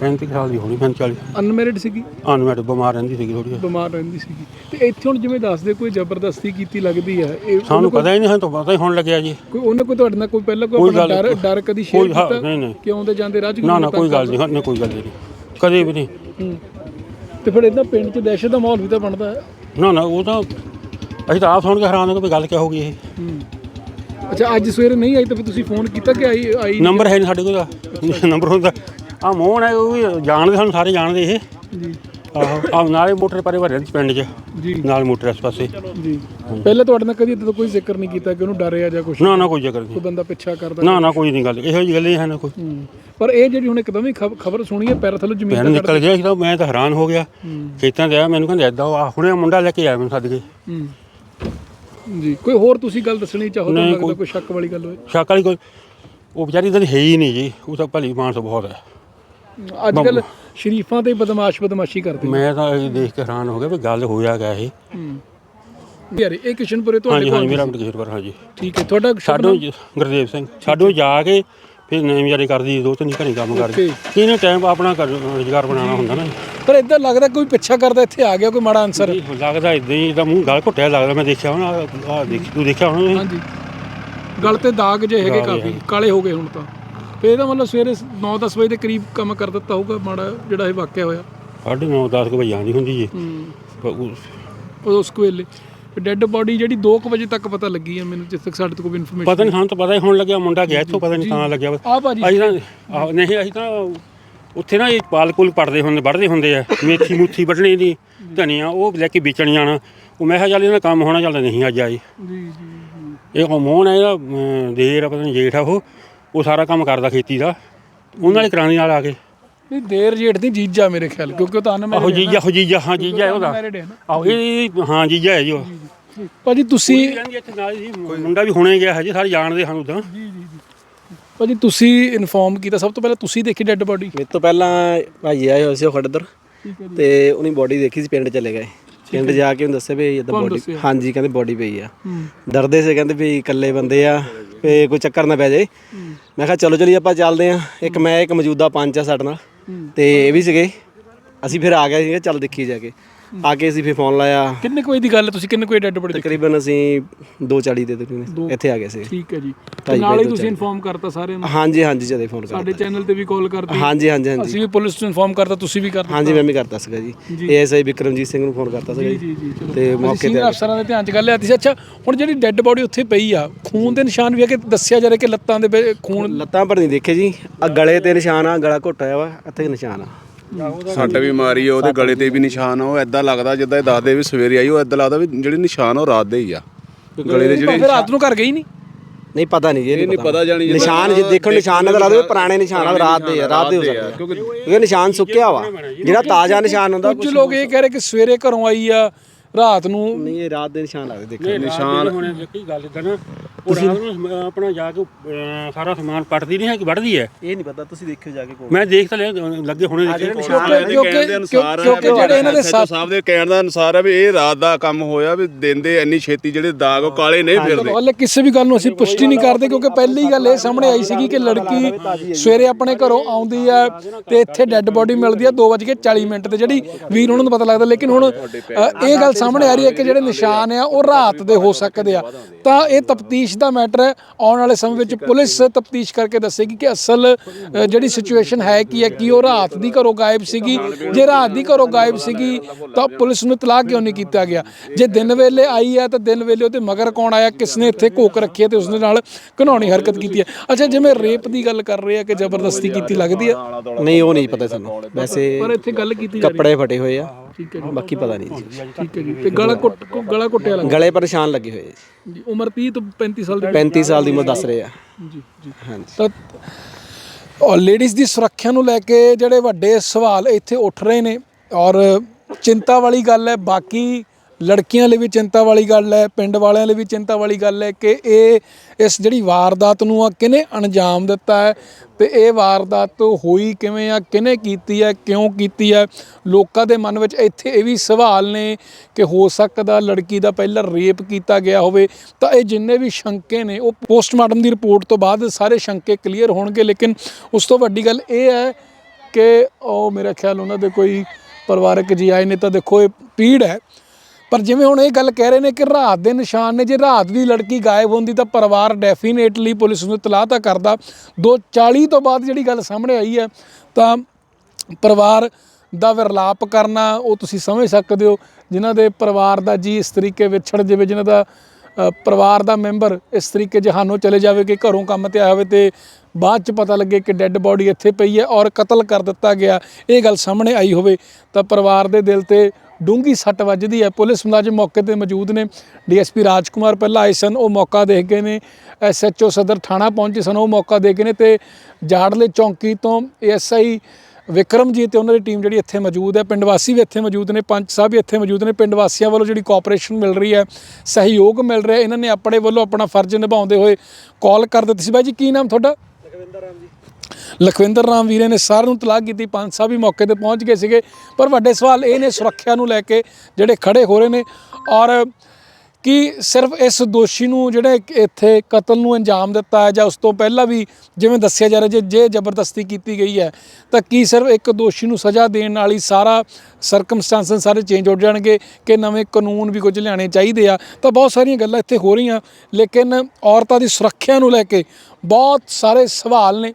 [SPEAKER 1] 35 ਸਾਲ ਦੀ ਹੋਣੀ 45
[SPEAKER 2] ਅਨਮੈਰਿਡ ਸੀਗੀ?
[SPEAKER 1] ਅਨਮੈਟ ਬਿਮਾਰ ਰਹਿੰਦੀ ਸੀਗੀ ਥੋੜੀ
[SPEAKER 2] ਬਿਮਾਰ ਰਹਿੰਦੀ ਸੀਗੀ। ਤੇ ਇੱਥੇ ਹੁਣ ਜਿਵੇਂ ਦੱਸਦੇ ਕੋਈ ਜ਼ਬਰਦਸਤੀ ਕੀਤੀ ਲੱਗਦੀ ਹੈ ਇਹ
[SPEAKER 1] ਸਾਨੂੰ ਪਤਾ ਹੀ ਨਹੀਂ ਸਾਨੂੰ ਤਾਂ ਪਤਾ ਹੀ ਹੁਣ ਲੱਗਿਆ ਜੀ।
[SPEAKER 2] ਕੋਈ ਉਹਨੇ ਕੋਈ ਤੁਹਾਡੇ ਨਾਲ ਕੋਈ ਪਹਿਲਾਂ ਕੋਈ
[SPEAKER 1] ਕੋਈ
[SPEAKER 2] ਆਪਣਾ
[SPEAKER 1] ਗੱਲ-
[SPEAKER 2] ਡਰ ਡਰ ਕਦੀ ਸ਼ੇਅਰ
[SPEAKER 1] ਕੋਈ ਹਾਂ,
[SPEAKER 2] ਕੀਤਾ?
[SPEAKER 1] ਨਹੀਂ, ਨਹੀਂ।
[SPEAKER 2] ਕਿ ਆਉਂਦੇ ਜਾਂਦੇ ਰਾਹ ਚ
[SPEAKER 1] ਨਾ ਨਾ ਕੋਈ ਗੱਲ ਨਹੀਂ ਹਾਂ ਕੋਈ ਗੱਲ ਨਹੀਂ। ਕਦੇ ਵੀ ਨਹੀਂ।
[SPEAKER 2] ਹੂੰ। ਤੇ ਫਿਰ ਇਦਾਂ ਪਿੰਡ 'ਚ ਦਹਿਸ਼ਤ ਦਾ ਮਾਹੌਲ ਵੀ ਤਾਂ ਬਣਦਾ। ਹੈ
[SPEAKER 1] ਨਾ ਨਾ ਉਹ ਤਾਂ ਅਸੀਂ ਤਾਂ ਆਪ ਸੁਣ ਕੇ ਹੈਰਾਨ ਹੋ ਗਏ ਵੀ ਗੱਲ ਕਿਆ ਹੋ ਗਈ ਇਹ।
[SPEAKER 2] ਅੱਛਾ ਅੱਜ ਸਵੇਰੇ ਨਹੀਂ ਆਈ ਤਾਂ ਫਿਰ ਤੁਸੀਂ ਫੋਨ ਕੀਤਾ ਕਿ ਆਈ ਆਈ
[SPEAKER 1] ਨੰਬਰ ਹੈ ਨਹੀਂ ਸਾਡੇ ਕੋਲ ਤਾਂ। ਨੰਬਰ ਹੁੰਦਾ। ਆ ਮੋਹਨ ਹੈ ਉਹ ਵੀ ਜਾਣਦੇ ਸਾਨੂੰ ਸਾਰੇ ਜਾਣਦੇ ਇਹ।
[SPEAKER 2] ਜੀ।
[SPEAKER 1] ਆਹੋ ਆ ਨਾਲੇ ਮੋਟਰ ਪਰੇ ਭਰੇ ਪਿੰਡ 'ਚ।
[SPEAKER 2] ਜੀ।
[SPEAKER 1] ਨਾਲ ਮੋਟਰ ਇਸ ਪਾਸੇ।
[SPEAKER 2] ਜੀ। ਪਹਿਲਾਂ ਤੁਹਾਡੇ ਨਾਲ ਕਦੀ ਦਾ ਕੋਈ ਜ਼ਿਕਰ ਨਹੀਂ ਕੀਤਾ ਕਿ ਉਹਨੂੰ ਡਰਿਆ ਜਾਂ ਕੁਝ
[SPEAKER 1] ਨਾ ਨਾ ਕੋਈ ਜ਼ਿਕਰ ਨਹੀਂ।
[SPEAKER 2] ਕੋਈ ਬੰਦਾ ਪਿੱਛਾ ਕਰਦਾ
[SPEAKER 1] ਨਾ ਨਾ ਕੋਈ ਨਹੀਂ ਗੱਲ। ਇਹੋ ਜਿਹੀ ਗੱਲ ਹੀ ਹੈ ਨਾ ਕੋਈ।
[SPEAKER 2] ਹੂੰ। ਪਰ ਇਹ ਜਿਹੜੀ ਹੁਣ ਇੱਕਦਮ ਹੀ ਖਬਰ ਸੁਣੀ ਹੈ ਪੈਰ ਥੱਲੋਂ ਜ਼ਮੀਨ ਤੇ
[SPEAKER 1] ਨਿਕਲ ਗਿਆ ਸੀ ਤਾਂ ਮੈਂ ਤਾਂ ਹੈਰਾਨ ਹੋ ਗਿਆ। ਖੇਤਾਂ ਤੇ ਆਇਆ ਮੈਨੂੰ ਕਹਿੰਦਾ ਏਦਾਂ ਆ ਹੁਣੇ ਮੁੰਡਾ ਲੈ ਕੇ ਆਇਆ ਮੈਨੂੰ ਸੱਦ ਕੇ।
[SPEAKER 2] ਹੂੰ। ਜੀ ਕੋਈ ਹੋਰ ਤੁਸੀਂ ਗੱਲ ਦੱਸਣੀ ਚਾਹੋ ਤਾਂ
[SPEAKER 1] ਨਹੀਂ,
[SPEAKER 2] ਲੱਗਦਾ
[SPEAKER 1] ਕੋਈ-
[SPEAKER 2] ਕੋਈ ਸ਼ੱਕ ਵਾਲੀ ਗੱਲ ਹੋਏ?
[SPEAKER 1] ਸ਼ੱਕ ਵਾਲੀ ਕੋਈ ਉਹ ਵਿਚਾਰੀ ਤਾਂ ਹੈ ਹੀ ਨਹੀਂ ਜੀ। ਉਹ ਤਾਂ ਭਲੀ ਮਾਨਸ ਬਹੁਤ ਹੈ।
[SPEAKER 2] ਅੱਜ ਕੱਲ ਸ਼ਰੀਫਾਂ ਤੇ ਬਦਮਾਸ਼ ਬਦਮਾਸ਼ੀ ਕਰਦੇ
[SPEAKER 1] ਮੈਂ ਤਾਂ ਇਹ ਦੇਖ ਕੇ ਹੈਰਾਨ ਹੋ ਗਿਆ ਵੀ ਗੱਲ ਹੋਇਆ ਗਿਆ ਇਹ।
[SPEAKER 2] ਯਾਰ ਇਹ ਕਿਸ਼ਨਪੁਰੇ ਤੁਹਾਡੇ
[SPEAKER 1] ਹਾਂਜੀ
[SPEAKER 2] ਕੋਲ
[SPEAKER 1] ਹਾਂਜੀ ਮੇਰਾ ਮਟਕੇਸ਼ਰ ਪਰ ਹਾਂਜੀ।
[SPEAKER 2] ਠੀਕ ਹੈ ਤੁਹਾਡਾ
[SPEAKER 1] ਸਾਡੋਂ ਜ- ਗੁਰਦੇਵ ਸਿੰਘ। ਸਾਡੋਂ ਜਾ ਕੇ ਫਿਰ ਨਵੇਂ ਵਿਚਾਰੇ ਕਰਦੀ ਦੋ ਤਿੰਨ ਘਰੇ ਕੰਮ ਕਰਦੀ. ਇਹਨੇ ਟਾਈਮ ਆਪਣਾ ਰੁਜ਼ਗਾਰ ਬਣਾਉਣਾ ਹੁੰਦਾ ਨਾ।
[SPEAKER 2] ਪਰ ਇਦਾਂ ਲੱਗਦਾ ਕੋਈ ਪਿੱਛਾ ਕਰਦਾ ਇੱਥੇ ਆ ਗਿਆ ਕੋਈ ਮਾੜਾ ਆਨਸਰ
[SPEAKER 1] ਇਹ ਲੱਗਦਾ ਇਦਾਂ ਹੀ ਇਹਦਾ ਮੂੰਹ ਗਲ ਘੁੱਟਿਆ ਲੱਗਦਾ ਮੈਂ ਦੇਖਿਆ ਹੁਣ ਆ ਦੇਖ ਤੂੰ ਦੇਖਿਆ ਹੁਣ
[SPEAKER 2] ਹਾਂਜੀ। ਗਲ ਤੇ ਦਾਗ ਜੇ ਹੈਗੇ ਕਾਫੀ। ਕਾਲੇ ਹੋ ਗਏ ਹੁਣ ਤਾਂ। ਫੇ ਇਹਦਾ ਮਤਲਬ ਸਵੇਰੇ 9-10 ਵਜੇ ਦੇ ਕਰੀਬ ਕੰਮ ਕਰ ਦਿੱਤਾ ਹੋਊਗਾ ਮਾੜਾ ਜਿਹੜਾ ਇਹ ਵਾਕਿਆ ਹੋਇਆ।
[SPEAKER 1] ਸਾਢੇ 9 10 ਕੁ ਵਜੇ ਆਉਂਦੀ ਹੁੰਦੀ ਜੀ
[SPEAKER 2] ਹੂੰ।
[SPEAKER 1] ਪਰ ਉਹ
[SPEAKER 2] ਉਸ ਵੇਲੇ ਡੈੱਡ ਬਾਡੀ ਜਿਹੜੀ 2 ਵਜੇ ਤੱਕ ਪਤਾ ਲੱਗੀ ਹੈ ਮੈਨੂੰ ਜਿਸ ਤੱਕ ਸਾਡੇ ਤੋਂ ਕੋਈ ਇਨਫੋਰਮੇਸ਼ਨ
[SPEAKER 1] ਪਤਾ ਨਹੀਂ ਸਾਨੂੰ ਤਾਂ ਪਤਾ ਹੀ ਹੁਣ ਲੱਗਿਆ ਮੁੰਡਾ ਗਿਆ ਇੱਥੋਂ ਪਤਾ ਨਹੀਂ ਤਾਂ ਲੱਗਿਆ।
[SPEAKER 2] ਆ ਭਾਜੀ।
[SPEAKER 1] ਅਸੀਂ ਤਾਂ ਆਹੋ, ਨਹੀਂ ਅਸੀਂ ਤਾਂ ਉੱਥੇ ਨਾ ਇਹ ਪਾਲਕੁਲ ਪੜਦੇ ਹੁੰਦੇ ਵੜਦੇ ਹੁੰਦੇ ਆ। ਮੇਥੀ ਮੁੱਥੀ ਵੱਢਣੀ ਦੀ ਧਨੀਆ ਉਹ ਲੈ ਕੇ ਵੇਚਣ ਜਾਣਾ ਉਹ ਮੈਂ ਕਿਹਾ ਚੱਲ ਇਹਨਾਂ ਦਾ ਕੰਮ ਹੋਣਾ ਚੱਲਦਾ ਨਹੀਂ ਅੱਜ ਆਏ।
[SPEAKER 2] ਜੀ ਜੀ
[SPEAKER 1] ਇਹ ਮੋਹਨ ਹੈ ਇਹਦਾ ਅਮ, ਦੇਰ ਆ ਪਤਾ ਨਹੀਂ ਜੇਠ ਆ ਉਹ। ਉਹ ਸਾਰਾ ਕੰਮ ਕਰਦਾ ਖੇਤੀ ਦਾ। ਉਹਨਾਂ ਵਾਲੀ ਕਰਾਣੀ ਨਾਲ ਆ ਕੇ।
[SPEAKER 2] ਨਹੀਂ ਦੇਰ ਜੇਠ ਦੀ ਜੀਜਾ ਮੇਰੇ ਖਿਆਲ ਕਿਉਂਕਿ ਉਹ ਤਾਂ ਅਨਮੈਰਿਡ
[SPEAKER 1] ਆਹੋ ਜੀਜਾ ਹੋ ਜੀਜਾ ਹਾਂ ਜੀਜਾ ਹੈ ਉਹਦਾ।
[SPEAKER 2] ਨਾ।
[SPEAKER 1] ਆਹੋ ਇਹ ਹਾਂ ਜੀਜਾ ਹੈ ਜੀ ਉਹ।
[SPEAKER 2] ਭਾਜੀ ਤੁਸੀਂ
[SPEAKER 1] ਕਹਿੰਦੀ ਇੱਥੇ ਨਾਲ ਹੀ ਮੁੰਡਾ ਵੀ ਹੁਣੇ ਗਿਆ ਹਜੇ ਸਾਰੇ ਜਾਣਦੇ ਸਾਨੂੰ ਤਾਂ
[SPEAKER 2] ਭਾਜੀ ਤੁਸੀਂ ਇਨਫੋਰਮ ਕੀਤਾ ਸਭ ਤੋਂ ਪਹਿਲਾਂ ਤੁਸੀਂ ਦੇਖੀ ਡੈੱਡ ਬਾਡੀ
[SPEAKER 5] ਮੇਰੇ ਤੋਂ ਪਹਿਲਾਂ ਭਾਈ ਆਏ ਹੋਏ ਸੀ ਉਹ ਖੜਦਰ ਤੇ ਉਹਨੀ ਬੋਡੀ ਦੇਖੀ ਸੀ ਪਿੰਡ ਚਲੇ ਗਏ। ਪਿੰਡ ਜਾ। ਕੇ ਉਹਨੂੰ ਦੱਸਿਆ ਵੀ
[SPEAKER 2] ਤੁਹਾਨੂੰ
[SPEAKER 5] ਬੋਡੀ? ਹਾਂਜੀ ਕਹਿੰਦੇ ਬੋਡੀ ਪਈ ਆ। ਡਰਦੇ ਸੀ ਕਹਿੰਦੇ ਵੀ ਇਕੱਲੇ ਬੰਦੇ ਆ ਵੀ ਕੋਈ ਚੱਕਰ ਨਾ ਪੈ ਜਾਏ। ਮੈਂ ਕਿਹਾ ਚਲੋ ਚਲੀ ਆਪਾਂ ਚੱਲਦੇ ਆ। ਇੱਕ ਮੈਂ ਇੱਕ ਮੌਜੂਦਾ ਪੰਜ ਆ ਸਾਡੇ ਨਾਲ। ਤੇ ਇਹ ਵੀ ਸੀਗੇ। ਅਸੀਂ ਫਿਰ ਆ ਗਏ ਸੀਗੇ ਚੱਲ ਦੇਖੀ ਜਾ ਕੇ। ਆ ਕੇ ਅਸੀਂ ਫਿਰ ਫੋਨ ਲਾਇਆ।
[SPEAKER 2] ਕਿੰਨੇ ਕੋਈ ਦੀ ਗੱਲ ਹੈ? ਤੁਸੀਂ ਕਿੰਨੇ ਕੋਈ ਡੈੱਡ ਬਾਡੀ
[SPEAKER 5] ਤਕਰੀਬਨ ਅਸੀਂ 2:40 ਦੇ ਤਕਰੀਬਨ ਇੱਥੇ ਆ ਗਏ ਸੀ।
[SPEAKER 2] ਠੀਕ ਹੈ ਜੀ। ਤੇ ਨਾਲ ਹੀ ਤੁਸੀਂ। ਇਨਫੋਰਮ ਕਰਤਾ ਸਾਰਿਆਂ ਨੂੰ?
[SPEAKER 5] ਹਾਂਜੀ ਹਾਂਜੀ ਜਦੇ ਫੋਨ ਕਰ
[SPEAKER 2] ਸਾਡੇ ਚੈਨਲ ਤੇ ਵੀ ਕਾਲ ਕਰਤੀ।
[SPEAKER 5] ਹਾਂਜੀ ਹਾਂਜੀ ਹਾਂਜੀ।
[SPEAKER 2] ਅਸੀਂ ਵੀ ਪੁਲਿਸ ਨੂੰ ਇਨਫੋਰਮ ਕਰਤਾ ਤੁਸੀਂ ਵੀ ਕਰਤਾ।
[SPEAKER 5] ਹਾਂਜੀ ਮੈਂ ਵੀ ਕਰਤਾ ਸੀਗਾ ਜੀ। ਏਐਸਆਈ ਵਿਕਰਮਜੀਤ ਸਿੰਘ ਨੂੰ ਫੋਨ ਕਰਤਾ ਸੀਗਾ
[SPEAKER 2] ਜੀ
[SPEAKER 5] ਤੇ ਮੌਕੇ ਤੇ
[SPEAKER 2] ਅਫਸਰਾਂ ਦੇ ਧਿਆਨ ਚ ਗੱਲ ਆਤੀ ਸੀ। ਅੱਛਾ ਹੁਣ ਜਿਹੜੀ ਡੈੱਡ ਬਾਡੀ ਉੱਥੇ ਪਈ ਆ ਖੂਨ ਦੇ ਨਿਸ਼ਾਨ ਵੀ ਆ ਕਿ ਦੱਸਿਆ ਜਾ ਰਿਹਾ ਕਿ ਲੱਤਾਂ ਦੇ ਖੂਨ
[SPEAKER 5] ਲੱਤਾਂ ਪਰ ਨਹੀਂ ਦੇਖੇ ਜੀ। ਆ ਗਲੇ ਤੇ ਨਿਸ਼ਾਨ ਆ ਗਲਾ ਘੁੱਟਿਆ ਵਾ ਇੱਥੇ ਨਿਸ਼ਾਨ ਆ।
[SPEAKER 8] ਸੱਟ ਵੀ ਮਾਰੀ ਆ ਉਹਦੇ ਗਲੇ ਤੇ ਵੀ ਨਿਸ਼ਾਨ ਆ ਉਹ ਐਦਾਂ ਲੱਗਦਾ ਜਿੱਦਾਂ ਇਹ ਦੱਸਦੇ ਵੀ ਸਵੇਰੇ ਆਈ ਉਹ ਐਦਾਂ ਲੱਗਦਾ ਵੀ ਜਿਹੜੇ ਨਿਸ਼ਾਨ ਆ ਉਹ ਰਾਤ ਦੇ ਹੀ ਆ। ਗਲੇ ਦੇ ਜਿਹੜੇ
[SPEAKER 2] ਫਿਰ ਰਾਤ ਨੂੰ ਘਰ ਗਈ ਨਹੀਂ
[SPEAKER 5] ਨਹੀਂ ਪਤਾ ਨਹੀਂ ਜੀ
[SPEAKER 8] ਇਹ ਨਹੀਂ ਪਤਾ। ਜਾਣੀ
[SPEAKER 5] ਨਿਸ਼ਾਨ ਜੇ ਦੇਖਣ ਨਿਸ਼ਾਨ ਨਜ਼ਰ ਆਦੇ ਪੁਰਾਣੇ ਨਿਸ਼ਾਨ ਆ ਰਾਤ ਦੇ ਆ ਰਾਤ ਦੇ ਹੋ ਸਕਦੇ ਕਿਉਂਕਿ ਨਿਸ਼ਾਨ ਸੁੱਕਿਆ ਵਾ। ਜਿਹੜਾ ਤਾਜ਼ਾ ਨਿਸ਼ਾਨ ਹੁੰਦਾ
[SPEAKER 2] ਕੁਝ ਲੋਕ ਇਹ ਕਹਿ ਰਹੇ ਕਿ ਸਵੇਰੇ ਘਰੋਂ ਆਈ ਆ ਰਾਤ ਨੂੰ
[SPEAKER 5] ਨਹੀਂ ਇਹ ਰਾਤ ਦੇ ਨਿਸ਼ਾਨ ਲੱਗਦੇ ਦੇਖੋ
[SPEAKER 1] ਨਿਸ਼ਾਨ ਹੋਣੇ ਕੀ ਗੱਲ ਇਦਾਂ ਨਾ। ਉਹ ਰਾਤ ਨੂੰ ਆਪਣਾ ਜਾ ਕੇ ਅਹ, ਸਾਰਾ ਸਮਾਨ ਪੱਟਦੀ ਨਹੀਂ ਹੈ ਕਿ ਵੱਢਦੀ ਹੈ?
[SPEAKER 5] ਇਹ ਨਹੀਂ ਪਤਾ ਤੁਸੀਂ ਦੇਖਿਓ ਜਾ ਕੇ ਕੋਲ।
[SPEAKER 1] ਮੈਂ ਦੇਖ ਤਾਂ ਲਿਆ ਲੱਗੇ ਹੋਣੇ ਦੇਖੇ।
[SPEAKER 2] ਕਿਉਂਕਿ ਕਿਉਂਕਿ ਜਿਹੜੇ ਇਹਨਾਂ ਦੇ
[SPEAKER 8] SHO ਸਾਹਿਬ ਦੇ ਕਹਿਣ ਦਾ ਅਨੁਸਾਰ ਹੈ ਵੀ ਇਹ ਰਾਤ ਦਾ ਕੰਮ ਹੋਇਆ ਵੀ ਦਿਨ ਦੇ ਇੰਨੀ ਛੇਤੀ ਜਿਹੜੇ ਦਾਗ ਉਹ ਕਾਲੇ ਨਹੀਂ ਫਿਰਦੇ।
[SPEAKER 2] ਹਲੇ ਕਿਸੇ ਵੀ ਗੱਲ ਨੂੰ ਅਸੀਂ ਪੁਸ਼ਟੀ ਨਹੀਂ ਕਰਦੇ ਕਿਉਂਕਿ ਪਹਿਲੀ ਗੱਲ ਇਹ ਸਾਹਮਣੇ ਆਈ ਸੀਗੀ ਕਿ ਲੜਕੀ ਸਵੇਰੇ ਆਪਣੇ ਘਰੋਂ ਆਉਂਦੀ ਆ ਤੇ ਇੱਥੇ ਡੈੱਡ ਬੋਡੀ ਮਿਲਦੀ ਆ 2:40 ਮਿੰਟ ਤੇ। ਜਿਹੜੀ ਵੀਰ ਉਹਨਾਂ ਨੂੰ ਪਤਾ ਲੱਗਦਾ ਲੇਕਿਨ ਹੁਣ ਅ, ਇਹ ਗੱਲ ਸਾਹਮਣੇ ਆ ਰਹੀ ਹੈ ਕਿ ਜਿਹੜੇ ਨਿਸ਼ਾਨ ਆ ਉਹ ਰਾਤ ਦੇ ਹੋ ਸਕਦੇ ਆ। ਤਾਂ ਇਹ ਤਫਤੀਸ਼ ਦਾ ਮੈਟਰ ਹੈ। ਆਉਣ ਵਾਲੇ ਸਮੇਂ ਵਿੱਚ ਪੁਲਿਸ ਤਫਤੀਸ਼ ਕਰਕੇ ਦੱਸੇਗੀ ਕਿ ਅਸਲ ਜਿਹੜੀ ਸਿਚੁਏਸ਼ਨ ਹੈ ਕੀ ਹੈ ਕਿ ਉਹ ਰਾਤ ਦੀ ਘਰੋਂ ਗਾਇਬ ਸੀਗੀ। ਜੇ ਰਾਤ ਦੀ ਘਰੋਂ ਗਾਇਬ ਸੀਗੀ ਤਾਂ ਪੁਲਿਸ ਨੂੰ ਇਤਲਾਹ ਕਿਉਂ ਨਹੀਂ ਕੀਤਾ ਗਿਆ? ਜੇ ਦਿਨ ਵੇਲੇ ਆਈ ਹੈ ਤਾਂ ਦਿਨ ਵੇਲੇ ਉਹਦੇ ਮਗਰ ਕੌਣ ਆਇਆ? ਕਿਸ ਨੇ ਇੱਥੇ ਘੋਕ ਰੱਖੀ ਹੈ ਤੇ ਉਸਦੇ ਨਾਲ ਘਿਨਾਉਣੀ ਹਰਕਤ ਕੀਤੀ ਹੈ? ਅੱਛਾ ਜਿਵੇਂ ਰੇਪ ਦੀ ਗੱਲ ਕਰ ਰਹੇ ਆ ਕਿ ਜ਼ਬਰਦਸਤੀ ਕੀਤੀ ਲੱਗਦੀ ਹੈ?
[SPEAKER 5] ਨਹੀਂ ਉਹ ਨਹੀਂ ਪਤਾ ਸਾਨੂੰ। ਵੈਸੇ
[SPEAKER 2] ਪਰ ਇੱਥੇ ਗੱਲ ਕੀਤੀ ਜਾ ਰਹੀ
[SPEAKER 5] ਕੱਪੜੇ ਫਟੇ ਹੋਏ ਆ।
[SPEAKER 2] ਠੀਕ ਹੈ
[SPEAKER 5] ਬਾਕੀ ਪਤਾ ਨਹੀਂ ਜੀ।
[SPEAKER 2] ਠੀਕ ਹੈ ਜੀ। ਤੇ ਗਲਾ ਘੁੱਟ ਗਲਾ ਘੁੱਟਿਆ ਲੱਗਦਾ
[SPEAKER 5] ਗਲੇ ਪਰ ਨਿਸ਼ਾਨ ਲੱਗੇ ਹੋਏ ਆ
[SPEAKER 2] ਜੀ। ਉਮਰ 30 ਤੋਂ 35 ਸਾਲ ਦੀ
[SPEAKER 5] 35 ਸਾਲ ਦੀ ਉਮਰ ਦੱਸ ਰਹੇ ਆ।
[SPEAKER 2] ਜੀ ਜੀ।
[SPEAKER 5] ਹਾਂਜੀ।
[SPEAKER 2] ਤਾਂ ਔਰ ਲੇਡੀਜ਼ ਦੀ ਸੁਰੱਖਿਆ ਨੂੰ ਲੈ ਕੇ ਜਿਹੜੇ ਵੱਡੇ ਸਵਾਲ ਇੱਥੇ ਉੱਠ ਰਹੇ ਨੇ ਔਰ ਚਿੰਤਾ ਵਾਲੀ ਗੱਲ ਹੈ ਬਾਕੀ ਲੜਕੀਆਂ ਲਈ ਵੀ ਚਿੰਤਾ ਵਾਲੀ ਗੱਲ ਹੈ, ਪਿੰਡ ਵਾਲਿਆਂ ਲਈ ਵੀ ਚਿੰਤਾ ਵਾਲੀ ਗੱਲ ਹੈ ਕਿ ਇਹ ਇਸ ਜਿਹੜੀ ਵਾਰਦਾਤ ਨੂੰ ਆ ਕਿਹਨੇ ਅੰਜਾਮ ਦਿੱਤਾ ਹੈ ਤੇ ਇਹ ਵਾਰਦਾਤ ਹੋਈ ਕਿਵੇਂ ਆ, ਕਿਹਨੇ ਕੀਤੀ ਹੈ, ਕਿਉਂ ਕੀਤੀ ਹੈ? ਲੋਕਾਂ ਦੇ ਮਨ ਵਿੱਚ ਇੱਥੇ ਇਹ ਵੀ ਸਵਾਲ ਨੇ ਕਿ ਹੋ ਸਕਦਾ ਲੜਕੀ ਦਾ ਪਹਿਲਾਂ ਰੇਪ ਕੀਤਾ ਗਿਆ ਹੋਵੇ। ਤਾਂ ਇਹ ਜਿੰਨੇ ਵੀ ਸ਼ੰਕੇ ਨੇ, ਉਹ ਪੋਸਟਮਾਰਟਮ ਦੀ ਰਿਪੋਰਟ ਤੋਂ ਬਾਅਦ ਸਾਰੇ ਸ਼ੰਕੇ ਕਲੀਅਰ ਹੋਣਗੇ, ਲੇਕਿਨ ਉਸ ਤੋਂ ਵੱਡੀ ਗੱਲ ਇਹ ਹੈ ਕਿ ਉਹ ਮੇਰਾ ਖਿਆਲ ਉਹਨਾਂ ਦੇ ਕੋਈ ਪਰਿਵਾਰਕ ਜੀ ਆਏ ਨੇ ਤਾਂ ਦੇਖੋ, ਇਹ ਪੀੜ ਹੈ। ਪਰ ਜਿਵੇਂ ਹੁਣ ਇਹ ਗੱਲ ਕਹਿ ਰਹੇ ਨੇ ਕਿ ਰਾਤ ਦੇ ਨਿਸ਼ਾਨ ਨੇ, ਜੇ ਰਾਤ ਦੀ ਲੜਕੀ ਗਾਇਬ ਹੁੰਦੀ ਤਾਂ ਪਰਿਵਾਰ ਡੈਫੀਨੇਟਲੀ ਪੁਲਿਸ ਨੂੰ ਇਤਲਾਹ ਤਾਂ ਕਰਦਾ। 2:40 ਤੋਂ ਬਾਅਦ ਜਿਹੜੀ ਗੱਲ ਸਾਹਮਣੇ ਆਈ ਹੈ, ਤਾਂ ਪਰਿਵਾਰ ਦਾ ਵਿਰਲਾਪ ਕਰਨਾ, ਉਹ ਤੁਸੀਂ ਸਮਝ ਸਕਦੇ ਹੋ, ਜਿਨ੍ਹਾਂ ਦੇ ਪਰਿਵਾਰ ਦਾ ਜੀ ਇਸ ਤਰੀਕੇ ਵਿਛੜ ਜਾਵੇ, ਜਿਨ੍ਹਾਂ ਦਾ ਪਰਿਵਾਰ ਦਾ ਮੈਂਬਰ ਇਸ ਤਰੀਕੇ ਜਹਾਨੋਂ ਚਲੇ ਜਾਵੇ ਕਿ ਘਰੋਂ ਕੰਮ ਤੇ ਆਇਆ ਹੋਵੇ ਤੇ ਬਾਅਦ ਚ ਪਤਾ ਲੱਗੇ ਕਿ ਡੈੱਡ ਬੋਡੀ ਇੱਥੇ ਪਈ ਹੈ ਔਰ ਕਤਲ ਕਰ ਦਿੱਤਾ ਗਿਆ। ਇਹ ਗੱਲ ਸਾਹਮਣੇ ਆਈ ਹੋਵੇ ਤਾਂ ਪਰਿਵਾਰ ਦੇ ਦਿਲ ਤੇ ਡੂੰਗੀ ਸੱਟ ਵੱਜਦੀ ਹੈ। ਪੁਲਿਸ ਮੁਲਾਜ਼ਮ ਮੌਕੇ ਤੇ ਮੌਜੂਦ ਨੇ। ਡੀਐਸਪੀ ਰਾਜਕੁਮਾਰ ਪਹਿਲਾਂ ਆਏ ਸਨ, ਉਹ ਮੌਕਾ ਦੇਖ ਗਏ ਨੇ। ਐਸਐਚਓ ਸਦਰ ਥਾਣਾ ਪਹੁੰਚੇ ਸਨ, ਉਹ ਮੌਕਾ ਦੇਖ ਗਏ ਨੇ ਤੇ ਜਾੜਲੇ ਚੌਂਕੀ ਤੋਂ ਐਸਆਈ ਵਿਕਰਮਜੀਤ ਤੇ ਉਹਨਾਂ ਦੀ ਟੀਮ ਜਿਹੜੀ ਇੱਥੇ ਮੌਜੂਦ ਹੈ। ਪਿੰਡ ਵਾਸੀ ਵੀ ਇੱਥੇ ਮੌਜੂਦ ਨੇ, ਪੰਚ ਸਾਹਿਬ ਵੀ ਇੱਥੇ ਮੌਜੂਦ ਨੇ। ਪਿੰਡ ਵਾਸੀਆਂ ਵੱਲੋਂ ਜਿਹੜੀ ਕੋਆਪਰੇਸ਼ਨ ਮਿਲ ਰਹੀ ਹੈ, ਸਹਿਯੋਗ ਮਿਲ ਰਿਹਾ ਇਹਨਾਂ ਨੇ ਆਪਣੇ ਵੱਲੋਂ ਆਪਣਾ ਫਰਜ਼ ਨਿਭਾਉਂਦੇ ਹੋਏ ਕਾਲ ਕਰ ਦਿੱਤੀ ਸੀ। ਬਾਈ ਜੀ, ਕੀ ਨਾਮ ਤੁਹਾਡਾ? ਲਖਵਿੰਦਰ ਰਾਮ ਲਖਵਿੰਦਰ ਰਾਮ ਵੀਰੇ ਨੇ ਸਾਰਿਆਂ ਨੂੰ ਤਲਾਕ ਕੀਤੀ ਪੰਜ ਸਾਹਿਬ ਵੀ ਮੌਕੇ ਤੇ ਪਹੁੰਚ ਗਏ ਸੀਗੇ। ਪਰ ਵੱਡੇ ਸਵਾਲ ਇਹ ਨੇ ਸੁਰੱਖਿਆ ਨੂੰ ਲੈ ਕੇ ਜਿਹੜੇ ਖੜੇ ਹੋ ਰਹੇ ਨੇ ਔਰ ਕੀ ਸਿਰਫ ਇਸ ਦੋਸ਼ੀ ਨੂੰ ਜਿਹੜੇ ਇੱਥੇ ਕਤਲ ਨੂੰ ਅੰਜਾਮ ਦਿੱਤਾ ਹੈ ਜਾਂ ਉਸ ਤੋਂ ਪਹਿਲਾਂ ਵੀ ਜਿਵੇਂ ਦੱਸਿਆ ਜਾ ਰਿਹਾ, ਜੇ ਜੇ ਜ਼ਬਰਦਸਤੀ ਕੀਤੀ ਗਈ ਹੈ, ਤਾਂ ਕੀ ਸਿਰਫ ਇੱਕ ਦੋਸ਼ੀ ਨੂੰ ਸਜ਼ਾ ਦੇਣ ਨਾਲ ਹੀ ਸਾਰਾ ਸਰਕਮਸਟੈਂਸਸ ਸਾਰੇ ਚੇਂਜ ਹੋ ਜਾਣਗੇ ਕਿ ਨਵੇਂ ਕਾਨੂੰਨ ਵੀ ਕੁਝ ਲਿਆਣੇ ਚਾਹੀਦੇ ਆ? ਤਾਂ ਬਹੁਤ ਸਾਰੀਆਂ ਗੱਲਾਂ ਇੱਥੇ ਹੋ ਰਹੀਆਂ, ਲੇਕਿਨ ਔਰਤਾਂ ਦੀ ਸੁਰੱਖਿਆ ਨੂੰ ਲੈ ਕੇ ਬਹੁਤ ਸਾਰੇ ਸਵਾਲ ਨੇ।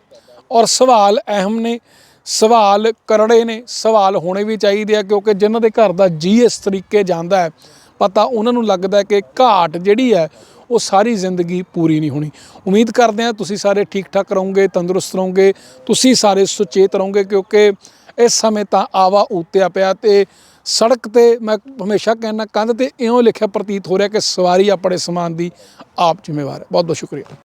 [SPEAKER 2] ਔਰ ਸਵਾਲ ਅਹਿਮ ਨੇ, ਸਵਾਲ ਕਰੜੇ ਨੇ, ਸਵਾਲ ਹੋਣੇ ਵੀ ਚਾਹੀਦੇ ਆ ਕਿਉਂਕਿ ਜਿਨ੍ਹਾਂ ਦੇ ਘਰ ਦਾ ਜੀ ਇਸ ਤਰੀਕੇ ਜਾਂਦਾ ਹੈ, ਪਤਾ ਉਹਨਾਂ ਨੂੰ ਲੱਗਦਾ ਕਿ ਘਾਟ ਜਿਹੜੀ ਹੈ, ਉਹ ਸਾਰੀ ਜ਼ਿੰਦਗੀ ਪੂਰੀ ਨਹੀਂ ਹੋਣੀ। ਉਮੀਦ ਕਰਦੇ ਹਾਂ ਤੁਸੀਂ ਸਾਰੇ ਠੀਕ ਠਾਕ ਰਹੋਗੇ, ਤੰਦਰੁਸਤ ਰਹੋਗੇ, ਤੁਸੀਂ ਸਾਰੇ ਸੁਚੇਤ ਰਹੋਗੇ ਕਿਉਂਕਿ ਇਸ ਸਮੇਂ ਤਾਂ ਆਵਾ ਉਤਿਆ ਪਿਆ ਤੇ ਸੜਕ ਤੇ ਮੈਂ ਹਮੇਸ਼ਾ ਕਹਿੰਦਾ ਕੰਧ ਤੇ ਇਉਂ ਲਿਖਿਆ ਪ੍ਰਤੀਤ ਹੋ ਰਿਹਾ ਕਿ ਸਵਾਰੀ ਆਪਣੇ ਸਮਾਨ ਦੀ ਆਪ ਜ਼ਿੰਮੇਵਾਰ ਹੈ। ਬਹੁਤ ਬਹੁਤ ਸ਼ੁਕਰੀਆ।